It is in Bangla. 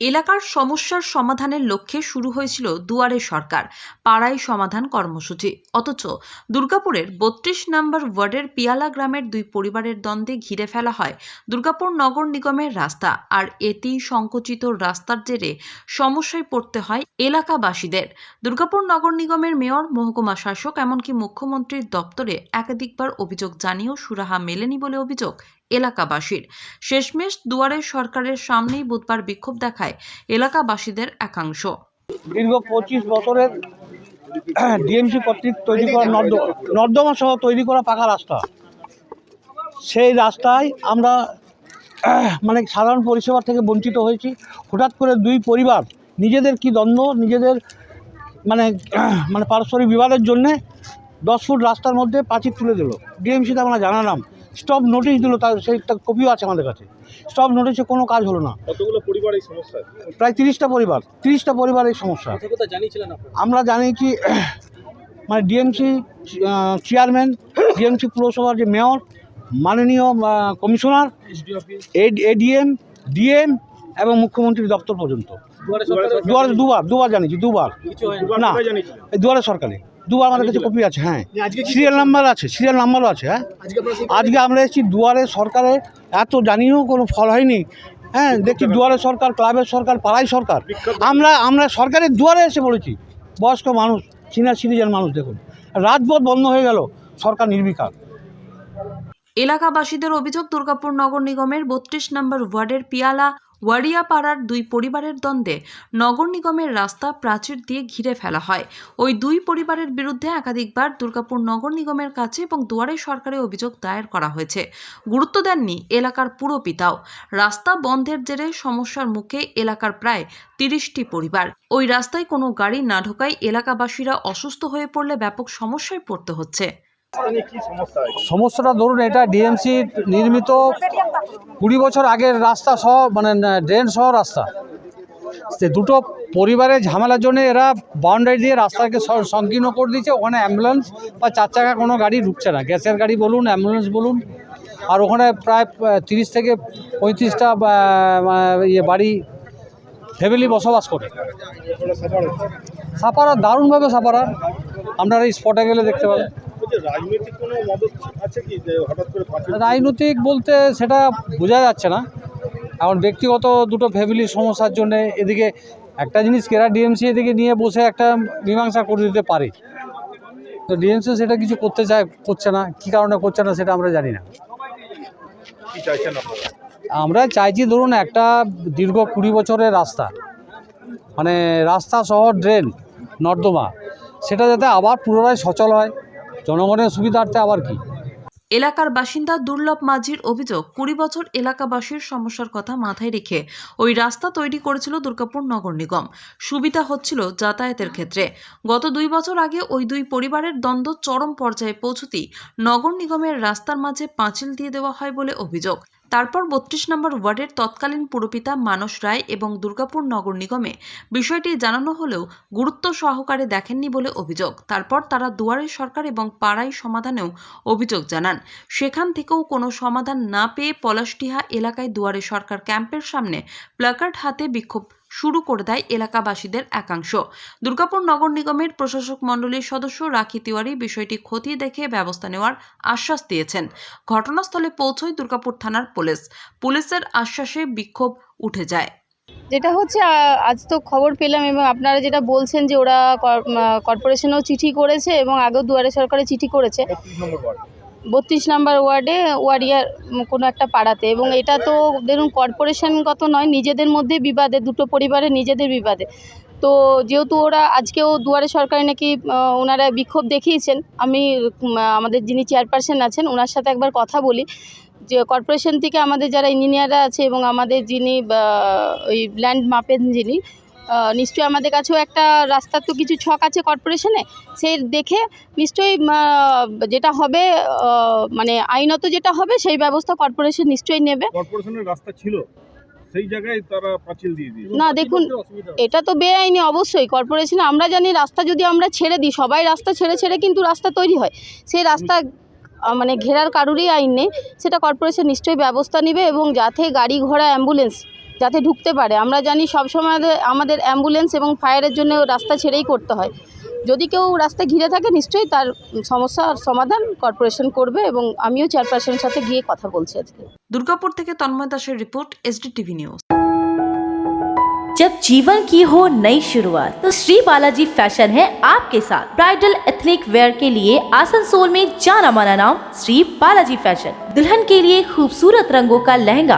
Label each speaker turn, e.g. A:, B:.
A: এলাকার সমস্যার সমাধানের লক্ষ্যে শুরু হয়েছিল দুয়ারে সরকার, পাড়ায় সমাধান কর্মসূচি। অথচ দুর্গাপুরের বত্রিশ নম্বর ওয়ার্ডের পিয়ালা গ্রামের দুই পরিবারের দ্বন্দ্বে ঘিরে ফেলা হয় দুর্গাপুর নগর নিগমের রাস্তা আর এতেই সংকুচিত রাস্তার জেরে সমস্যায় পড়তে হয় এলাকাবাসীদের। দুর্গাপুর নগর নিগমের মেয়র, মহকুমা শাসক, এমনকি মুখ্যমন্ত্রীর দপ্তরে একাধিকবার অভিযোগ জানিয়েও সুরাহা মেলেনি বলে অভিযোগ এলাকাবাসীর। শেষমেশ দুয়ারে সরকারের সামনেই বুধবার বিক্ষোভ দেখায় এলাকাবাসীদের একাংশ।
B: দীর্ঘ পঁচিশ বছরের ডিএমসি কর্তৃক তৈরি করা নর্দ নর্দমা সহ তৈরি করা পাকা রাস্তা। সেই রাস্তায় আমরা মানে সাধারণ পরিষেবা থেকে বঞ্চিত হয়েছি। হঠাৎ করে দুই পরিবার নিজেদের কি দ্বন্দ্ব, নিজেদের মানে মানে পারস্পরিক বিবাদের জন্যে দশ ফুট রাস্তার মধ্যে পাঁচির তুলে দিল। ডিএমসিতে আমরা জানালাম স্টপ নোটিশ দিল তার সেই কপিও আছে আমাদের কাছে। স্টপ নোটিশে কোনো কাজ হলো না।
C: কতগুলো পরিবার এই সমস্যা
B: প্রায় তিরিশটা পরিবার তিরিশটা পরিবার এই সমস্যা আমরা জানি কি মানে ডিএমসি চেয়ারম্যান ডিএমসি পুরসভার যে মেয়র মাননীয় কমিশনার এডিএম ডিএম এবং মুখ্যমন্ত্রীর দপ্তর পর্যন্ত।
C: দুয়ারে
B: দুবার দুবার দুবার জানিয়েছি দুবার। না। এই দুয়ারে সরকারে। দুবার আমাদের কাছে কপি আছে হ্যাঁ। সিরিয়াল নাম্বার আছে সিরিয়াল নাম্বারও আছে হ্যাঁ।
C: আজকে
B: আজকে আমরা এসেছি দুয়ারে সরকারের এত জানিয়েও কোনো ফল হয়নি। হ্যাঁ দেখছি দুয়ারে সরকার ক্লাবের সরকার পাড়াই সরকার। আমরা আমরা সরকারের দুয়ারে এসে বলেছি বয়স্ক মানুষ সিনিয়র সিটিজেন মানুষ দেখুন। রাজপথ বন্ধ হয়ে গেল সরকার নির্বিকার।
A: এলাকাবাসীদের অভিযোগ, দুর্গাপুর নগর নিগমের বত্রিশ নম্বর ওয়ার্ডের পিয়ালা ওয়ারিয়াপাড়ার দুই পরিবারের দ্বন্দ্বে নগর নিগমের রাস্তা প্রাচীর দিয়ে ঘিরে ফেলা হয়। ওই দুই পরিবারের বিরুদ্ধে একাধিকবার দুর্গাপুর নগর নিগমের কাছে এবং দুয়ারে সরকারে অভিযোগ দায়ের করা হয়েছে। গুরুত্ব দেননি এলাকার পুরপিতাও রাস্তা বন্ধের জেরে সমস্যার মুখে এলাকার প্রায় তিরিশটি পরিবার। ওই রাস্তায় কোনো গাড়ি না ঢোকায় এলাকাবাসীরা অসুস্থ হয়ে পড়লে ব্যাপক সমস্যায় পড়তে হচ্ছে।
C: হয়
D: সমস্যাটা ধরুন এটা ডিএমসি নির্মিত কুড়ি বছর আগের রাস্তা সহ মানে ড্রেন সহ রাস্তা। সে দুটো পরিবারের ঝামেলার জন্য এরা বাউন্ডারি দিয়ে রাস্তাকে সংকীর্ণ করে দিয়েছে। ওখানে অ্যাম্বুলেন্স বা চার চাকা কোনো গাড়ি ঢুকছে না। গ্যাসের গাড়ি বলুন অ্যাম্বুলেন্স বলুন। আর ওখানে প্রায় তিরিশ থেকে পঁয়ত্রিশটা ইয়ে বাড়ি ফ্যামিলি বসবাস করে। সাপারা দারুণভাবে সাপারা আপনারা এই স্পটে গেলে দেখতে পাবেন।
C: রাজনৈতিক কোনো মদত আছে কি যে হঠাৎ করে
D: রাজনৈতিক বলতে সেটা বোঝা যাচ্ছে না। এখন ব্যক্তিগত দুটো ফ্যামিলির সমস্যার জন্য এদিকে একটা জিনিস কেরা ডিএমসি এদিকে নিয়ে বসে একটা মীমাংসা করে দিতে পারে। তো ডিএমসি সেটা কিছু করতে চায় করছে না কী কারণে করছে না সেটা আমরা জানি না। আমরা চাইছি ধরুন একটা দীর্ঘ কুড়ি বছরের রাস্তা মানে রাস্তা সহ ড্রেন নর্দমা সেটা যাতে আবার পুনরায় সচল হয়। জনগণের সুবিধার্থে আবার কি?
A: এলাকার বাসিন্দা দুর্লভ মাঝির অভিযোগ, কুড়ি বছর এলাকাবাসীর সমস্যার কথা মাথায় রেখে ওই রাস্তা তৈরি করেছিল দুর্গাপুর নগর নিগম। সুবিধা হচ্ছিল যাতায়াতের ক্ষেত্রে। গত দুই বছর আগে ওই দুই পরিবারের দ্বন্দ্ব চরম পর্যায়ে পৌঁছতেই নগর নিগমের রাস্তার মাঝে পাঁচিল দিয়ে দেওয়া হয় বলে অভিযোগ। তারপর বত্রিশ নম্বর ওয়ার্ডের তৎকালীন পুরপিতা মানস রায় এবং দুর্গাপুর নগর নিগমে বিষয়টি জানানো হলেও গুরুত্ব সহকারে দেখেননি বলে অভিযোগ। তারপর তারা দুয়ারে সরকার এবং পাড়ায় সমাধানেও অভিযোগ জানান। সেখান থেকেও কোনো সমাধান না পেয়ে পলাশটিহা এলাকায় দুয়ারে সরকার ক্যাম্পের সামনে প্লাকার্ড হাতে বিক্ষোভ শুরু করে দেয় এলাকাবাসীদের একাংশ। দুর্গাপুর নগর নিগমের প্রশাসক মণ্ডলীর সদস্য রাখি তিওয়ারি বিষয়টি খতিয়ে দেখে ব্যবস্থা নেওয়ার আশ্বাস দিয়েছেন। ঘটনাস্থলে পৌঁছয় দুর্গাপুর থানার পুলিশ। পুলিশের আশ্বাসে বিক্ষোভ উঠে যায়।
E: যেটা হচ্ছে আজ তো খবর পেলাম এবং আপনারা যেটা বলছেন যে ওরা কর- কর্পোরেশনেও চিঠি করেছে এবং আগেও দুয়ারে সরকারে চিঠি করেছে।
C: বত্রিশ নম্বর ওয়ার্ড
E: ওয়ারিয়ার কোনো একটা পাড়াতে এবং এটা তো ধরুন কর্পোরেশনগত নয়, নিজেদের মধ্যে বিবাদে, দুটো পরিবারে নিজেদের বিবাদে। তো যেহেতু ওরা আজকেও দুয়ারে সরকারে নাকি ওনারা বিক্ষোভ দেখিয়েছেন, আমি আমাদের যিনি চেয়ারপারসন আছেন, ওনার সাথে একবার কথা বলি। যে কর্পোরেশন থেকে আমাদের যারা ইঞ্জিনিয়াররা আছে এবং আমাদের যিনি ওই ল্যান্ড মাপেন যিনি নিশ্চয়ই আমাদের কাছেও একটা রাস্তার তো কিছু ছক আছে কর্পোরেশনে সেই দেখে নিশ্চয়ই যেটা হবে মানে আইনত যেটা হবে সেই ব্যবস্থা কর্পোরেশন নিশ্চয়ই নেবে।
C: কর্পোরেশনের রাস্তা ছিল সেই জায়গায় তারা পাঁচিল দিয়ে দিয়েছে।
E: না দেখুন এটা তো বেআইনি অবশ্যই কর্পোরেশন আমরা জানি রাস্তা যদি আমরা ছেড়ে দিই সবাই রাস্তা ছেড়ে ছেড়ে কিন্তু রাস্তা তৈরি হয়। সেই রাস্তা মানে ঘেরার কারুরই আইন নেই সেটা কর্পোরেশন নিশ্চয়ই ব্যবস্থা নেবে এবং যাতে গাড়ি ঘোড়া অ্যাম্বুলেন্স যাতে ঢুকতে পারে আমরা জানি সবসময় আমাদের- আমাদের অ্যাম্বুলেন্স এবং ফায়ারের জন্য রাস্তা ছেড়েই করতে হয় যদি কেউ রাস্তা ঘিরে থাকে নিশ্চয়ই তার সমস্যার সমাধান কর্পোরেশন করবে এবং আমিও চেয়ারপারসনের সাথে গিয়ে কথা বলছি আজকে
A: দুর্গাপুর থেকে তন্ময় দাসের রিপোর্ট এসডি টিভি নিউজ
F: जब जीवन की हो नई शुरुआत तो श्री बालाजी फैशन है आपके साथ ब्राइडल एथनिक वेयर के लिए आसनसोल में जाना माना नाम श्री बालाजी फैशन दुल्हन के लिए खूबसूरत रंगों का लहंगा